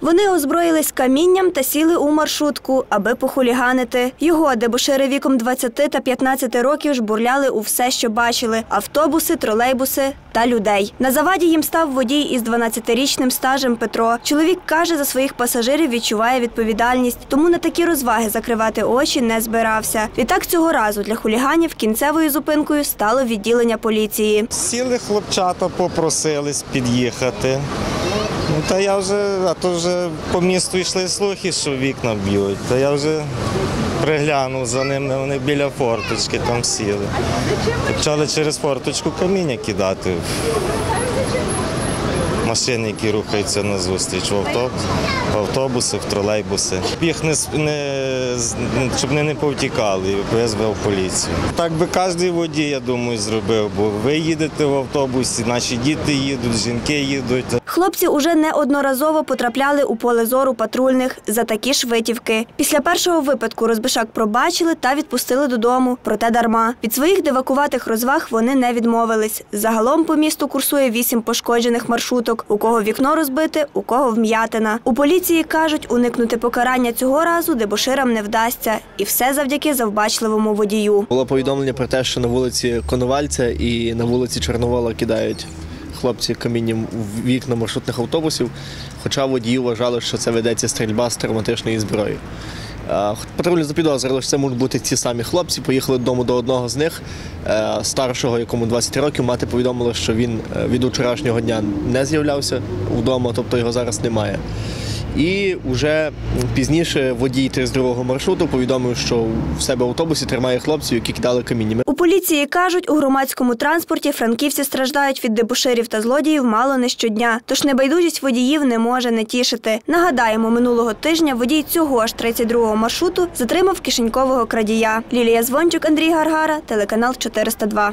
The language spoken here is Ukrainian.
Вони озброїлись камінням та сіли у маршрутку, аби похуліганити. Його дебошири віком 20 та 15 років жбурляли у все, що бачили: автобуси, тролейбуси та людей. На заваді їм став водій із 12-річним стажем Петро. Чоловік каже, за своїх пасажирів відчуває відповідальність, тому на такі розваги закривати очі не збирався. Відтак цього разу для хуліганів кінцевою зупинкою стало відділення поліції. Сіли хлопчата, попросились під'їхати. Та я вже, а то вже по місту йшли слухи, що вікна б'ють. Та я вже приглянув за ними, вони біля форточки там сіли. Почали через форточку каміння кидати машини, які рухаються назустріч, в автобус, в автобуси, в тролейбуси. Їх не, не щоб вони не повтікали, визвав поліцію. Так би кожен водій, я думаю, зробив, бо ви їдете в автобусі, наші діти їдуть, жінки їдуть. Хлопці уже неодноразово потрапляли у поле зору патрульних за такі ж витівки. Після першого випадку розбишак пробачили та відпустили додому. Проте дарма. Від своїх дивакуватих розваг вони не відмовились. Загалом по місту курсує вісім пошкоджених маршруток. У кого вікно розбите, у кого вм'ятина. У поліції кажуть, уникнути покарання цього разу дебоширам не вдасться. І все завдяки завбачливому водію. Було повідомлення про те, що на вулиці Коновальця і на вулиці Чорновола кидають хлопці камінням в вікна маршрутних автобусів, хоча водії вважали, що це ведеться стрільба з травматичної зброї. Патрульні запідозрили, що це можуть бути ті самі хлопці. Поїхали додому до одного з них, е, старшого, якому 20 років. Мати повідомила, що він е, від вчорашнього дня не з'являвся вдома, тобто його зараз немає. І вже пізніше водій 32-го маршруту повідомив, що в себе в автобусі тримає хлопців, які кидали каміннями. У поліції кажуть, у громадському транспорті франківці страждають від дебоширів та злодіїв мало не щодня. Тож небайдужість водіїв не може не тішити. Нагадаємо, минулого тижня водій цього ж 32-го маршруту затримав кишенькового крадія. Лілія Звончук, Андрій Гаргара, телеканал 402.